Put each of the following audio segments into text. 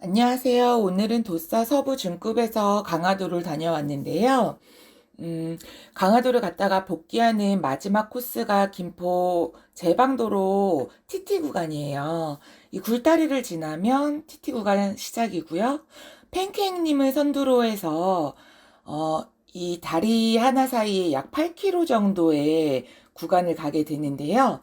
안녕하세요. 오늘은 도싸 서부 중급에서 강화도를 다녀왔는데요. 음, 강화도를 갔다가 복귀하는 마지막 코스가 김포 제방도로 TT 구간이에요. 이 굴다리를 지나면 TT 구간 시작이고요. 팬케이크님을 선두로 해서 어, 이 다리 하나 사이에 약 8km 정도의 구간을 가게 되는데요.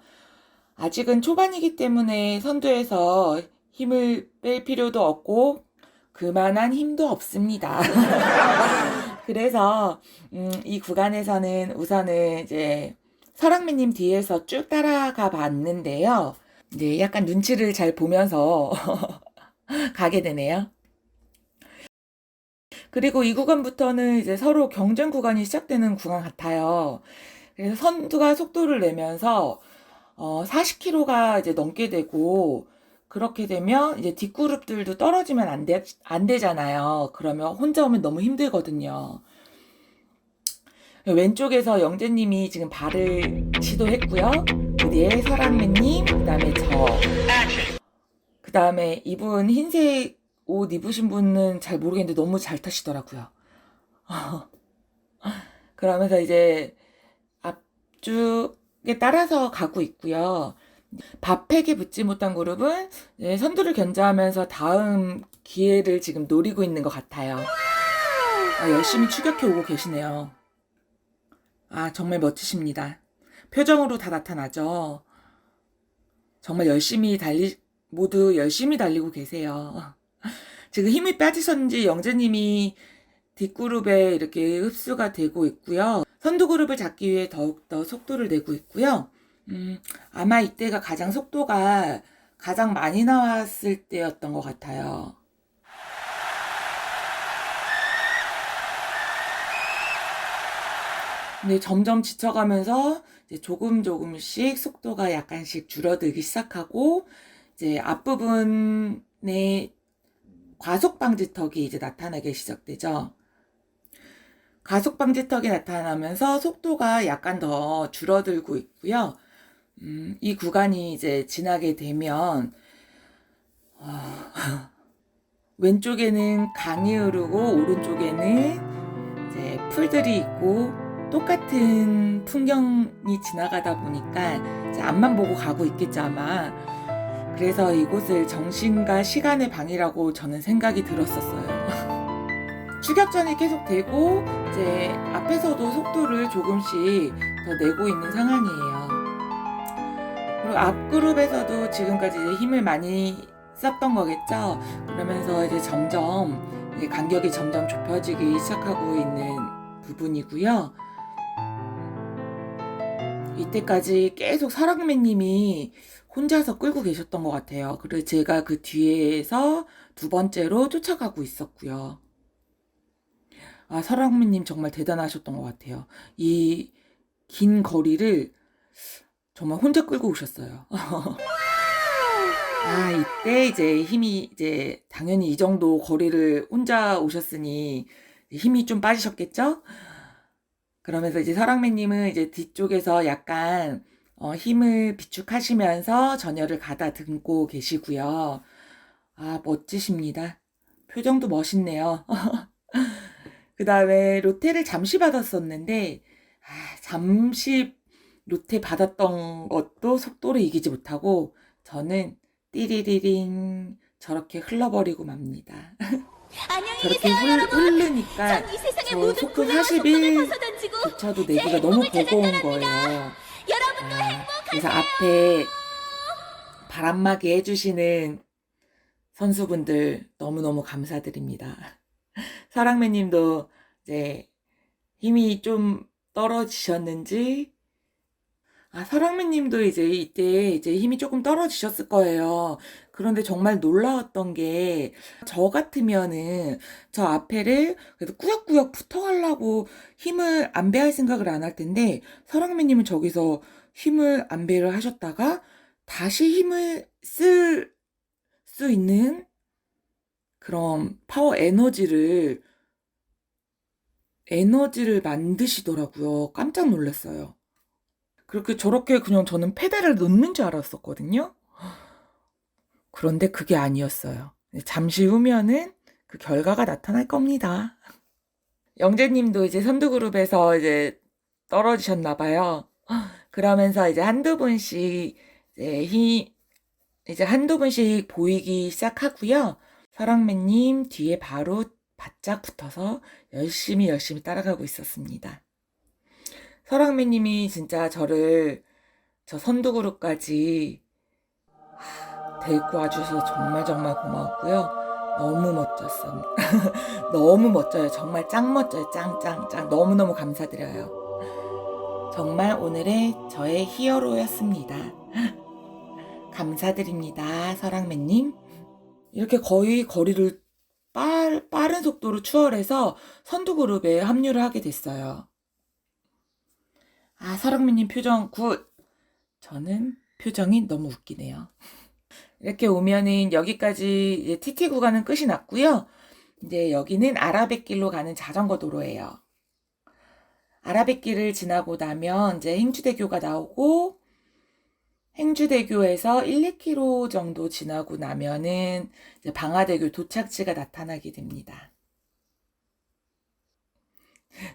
아직은 초반이기 때문에 선두에서 힘을 뺄 필요도 없고 그만한 힘도 없습니다. 그래서 음, 이 구간에서는 우선은 이제 설악미님 뒤에서 쭉 따라가 봤는데요. 네, 약간 눈치를 잘 보면서 가게 되네요. 그리고 이 구간부터는 이제 서로 경쟁 구간이 시작되는 구간 같아요. 그래서 선두가 속도를 내면서 어, 40km가 이제 넘게 되고 그렇게 되면 이제 뒷그룹들도 떨어지면 안 돼, 안 되잖아요. 그러면 혼자 오면 너무 힘들거든요. 왼쪽에서 영재님이 지금 발을 시도했고요. 그 뒤에 설악매님, 그 다음에 저. 그 다음에 이분 흰색 옷 입으신 분은 잘 모르겠는데 너무 잘 타시더라고요. 그러면서 이제 앞쪽에 따라서 가고 있고요. 밥팩에 붙지 못한 그룹은 네, 선두를 견제하면서 다음 기회를 지금 노리고 있는 것 같아요. 아, 열심히 추격해 오고 계시네요. 아, 정말 멋지십니다. 표정으로 다 나타나죠. 정말 열심히 달리, 모두 열심히 달리고 계세요. 지금 힘이 빠지셨는지 영재님이 뒷그룹에 이렇게 흡수가 되고 있고요. 선두 그룹을 잡기 위해 더욱더 속도를 내고 있고요. 음, 아마 이때가 가장 속도가 가장 많이 나왔을 때였던 것 같아요. 근데 점점 지쳐가면서 이제 조금 조금씩 속도가 약간씩 줄어들기 시작하고 이제 앞부분에 과속 방지턱이 이제 나타나기 시작되죠. 가속 방지턱이 나타나면서 속도가 약간 더 줄어들고 있고요. 음, 이 구간이 이제 지나게 되면 어, 왼쪽에는 강이 흐르고 오른쪽에는 이제 풀들이 있고 똑같은 풍경이 지나가다 보니까 이제 앞만 보고 가고 있겠죠 아마 그래서 이곳을 정신과 시간의 방이라고 저는 생각이 들었었어요. 추격전이 계속되고 이제 앞에서도 속도를 조금씩 더 내고 있는 상황이에요. 앞그룹에서도 지금까지 힘을 많이 썼던 거겠죠. 그러면서 이제 점점 간격이 점점 좁혀지기 시작하고 있는 부분이고요. 이때까지 계속 사랑매님이 혼자서 끌고 계셨던 것 같아요. 그리고 제가 그 뒤에서 두 번째로 쫓아가고 있었고요. 아, 사랑매님 정말 대단하셨던 것 같아요. 이 긴 거리를 정말 혼자 끌고 오셨어요. 아, 이때 이제 힘이 이제 당연히 이 정도 거리를 혼자 오셨으니 힘이 좀 빠지셨겠죠? 그러면서 이제 설악매님은 이제 뒤쪽에서 약간 어, 힘을 비축하시면서 전열을 가다듬고 계시고요. 아, 멋지십니다. 표정도 멋있네요. 그 다음에 로테를 잠시 받았었는데, 아, 잠시 로테 받았던 것도 속도를 이기지 못하고, 저는 띠리리링 저렇게 흘러버리고 맙니다. 저렇게 흘, 흐르니까 저 속도 41조차도 내기가 너무 버거운 거예요. 아, 그래서 앞에 바람막이 해주시는 선수분들 너무너무 감사드립니다. 사랑매님도 이제 힘이 좀 떨어지셨는지 아, 사랑매님도 이제 이때 이제 힘이 조금 떨어지셨을 거예요. 그런데 정말 놀라웠던 게, 저 같으면은 저 앞에를 그래도 꾸역꾸역 붙어가려고 힘을 안 배할 생각을 안 할 텐데, 사랑매님은 저기서 힘을 안 배를 하셨다가 다시 힘을 쓸 수 있는 그런 파워 에너지를, 에너지를 만드시더라고요. 깜짝 놀랐어요. 그렇게 저렇게 그냥 저는 페달을 넣는 줄 알았었거든요. 그런데 그게 아니었어요. 잠시 후면은 그 결과가 나타날 겁니다. 영재님도 이제 선두그룹에서 이제 떨어지셨나 봐요. 그러면서 이제 한두 분씩 이제 히, 이제 한두 분씩 보이기 시작하고요. 사랑매님 뒤에 바로 바짝 붙어서 열심히 열심히 따라가고 있었습니다. 설왕매님이 진짜 저를 저 선두그룹까지 하, 데리고 와주셔서 정말 정말 고마웠고요. 너무 멋졌어. 너무 멋져요. 정말 짱 멋져요. 짱짱짱. 너무너무 감사드려요. 정말 오늘의 저의 히어로였습니다. 감사드립니다. 설왕매님. 이렇게 거의 거리를 빠른 속도로 추월해서 선두그룹에 합류를 하게 됐어요. 아, 설왕매님 표정 굿. 저는 표정이 너무 웃기네요. 이렇게 오면은 여기까지 이제 TT 구간은 끝이 났고요. 이제 여기는 아라뱃길로 가는 자전거 도로예요. 아라뱃길을 지나고 나면 이제 행주대교가 나오고 행주대교에서 1, 2km 정도 지나고 나면은 방화대교 도착지가 나타나게 됩니다.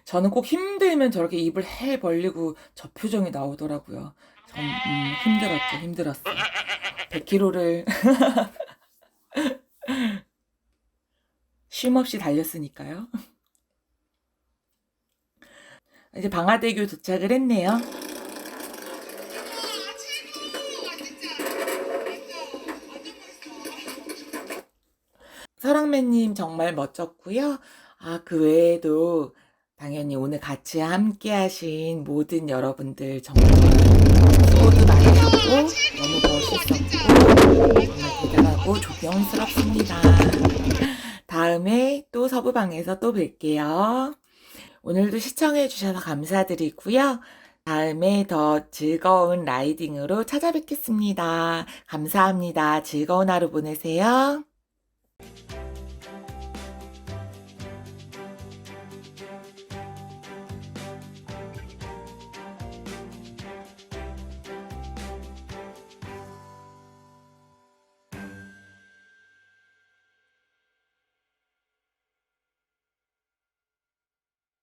저는 꼭 힘들면 저렇게 입을 해 벌리고 저 표정이 나오더라고요. 전 음, 힘들었죠, 힘들었어. 100km를 쉼 없이 달렸으니까요. 이제 방화대교 도착을 했네요. 설왕매님 정말 멋졌고요. 아, 그 외에도 당연히 오늘 같이 함께 하신 모든 여러분들 정말 수고도 많으셨고 너무 멋있었고 정말 대단하고 존경스럽습니다. 다음에 또 서부방에서 또 뵐게요. 오늘도 시청해 주셔서 감사드리고요. 다음에 더 즐거운 라이딩으로 찾아뵙겠습니다. 감사합니다. 즐거운 하루 보내세요.